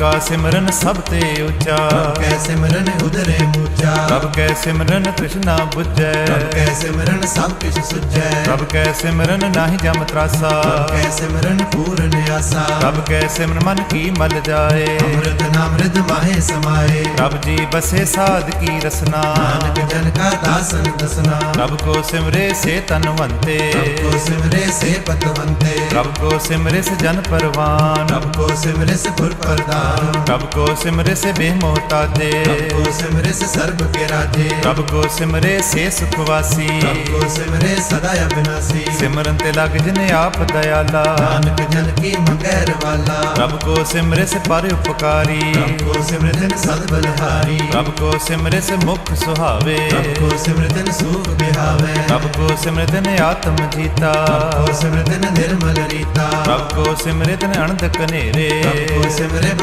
ਕਾ ਸਿਮਰਨ ਸਭ ਤੇ ਉੱਚਾ। ਕੈ ਸਿਮਰਨ ਉਦਰੇ ਪ੍ਰਭ ਕੈ ਸਿਮਰਨ ਤ੍ਰਿਸ਼ਨਾ 부ਜੈ ਪ੍ਰਭ ਕੈ ਸਿਮਰਨ ਸਭ ਕਿਛ ਸੁਝੈ। ਪ੍ਰਭ ਕੈ ਸਿਮਰਨ ਨਾਹੀ ਜਮ ਤਰਾਸਾ। ਕੈ ਸਿਮਰਨ ਪੂਰਨ ਆਸਾ। ਪ੍ਰਭ ਕੈ ਸਿਮਰਨ ਮਨ ਕੀ ਮਲ ਜਾਏ। ਅੰਮ੍ਰਿਤ ਨਾਮ੍ਰਿਤ ਮਾਹੇ ਸਮਾਏ। ਪ੍ਰਭ ਜੀ ਬਸੇ ਸਾਧ ਕੀ ਰਸਨਾ। ਨਾਨਕ ਜਨ ਕਾ ਦਾਸਨ ਦਸਨਾ। ਪ੍ਰਭ ਕੋ ਸਿਮਰੇ ਸੇ ਤਨਵੰਤੇ ਪ੍ਰਭ ਕੋ ਸਿਮਰੇ ਸੇ ਪਤਵੰਤੇ ਪ੍ਰਭ ਕੋ ਸਿਮਰੇ ਸੇ ਜਨ ਪਰਵਾਨ। ਪ੍ਰਭ ਕੋ ਸਿਮਰੇ ਸੇ ਪੁਰ ਪ੍ਰਦਾਨ ਪ੍ਰਭ ਕੋ ਸਿਮਰੇ ਸੇ ਬੇਮੋਤਾ ਦੇ ਪ੍ਰਭ ਕੋ ਸਿਮਰੇ ਸੇ ਸਰਬ ਕੇ ਰਾਜੇ ਪ੍ਰਭ ਕੋ ਸਿਮਰੇ ਸੇ ਸੁਖ ਵਾਸੀ ਪ੍ਰਭ ਕੋ ਸਿਮਰੇ ਸਦਾ ਅਬਿਨਾਸੀ ਸਿਮਰਨ ਤੇ ਲਗ ਜਿਨ ਆਪ ਦਇਆਲਾ ਨਾਨਕ ਜਨ ਕੀ ਮੰਗੈਰ ਵਾਲਾ ਪ੍ਰਭ ਕੋ ਸਿਮਰੇ ਸੇ ਪਰ ਉਪਕਾਰੀ ਪ੍ਰਭ ਕੋ ਸਿਮਰਤਨ ਸਦ ਬਲਹਾਰੀ ਪ੍ਰਭ ਕੋ ਸਿਮਰੇ ਸੇ ਮੁਖ ਸੁਹਾਵੇ ਪ੍ਰਭ ਕੋ ਸਿਮਰਤਨ ਸੂਖ ਬਿਹਾਵੇ ਪ੍ਰਭ ਕੋ ਸਿਮਰਤਨ ਆਤਮ ਜੀਤਾ ਕੋ ਸਿਮਰਤਨ ਨਿਰਮਲ ਰੀਤਾ ਪ੍ਰਭ ਕੋ ਸਿਮਰਤਨ ਅਨੰਦ ਕਨੇਰੇ ਪ੍ਰਭ ਕੋ ਸਿਮਰੇ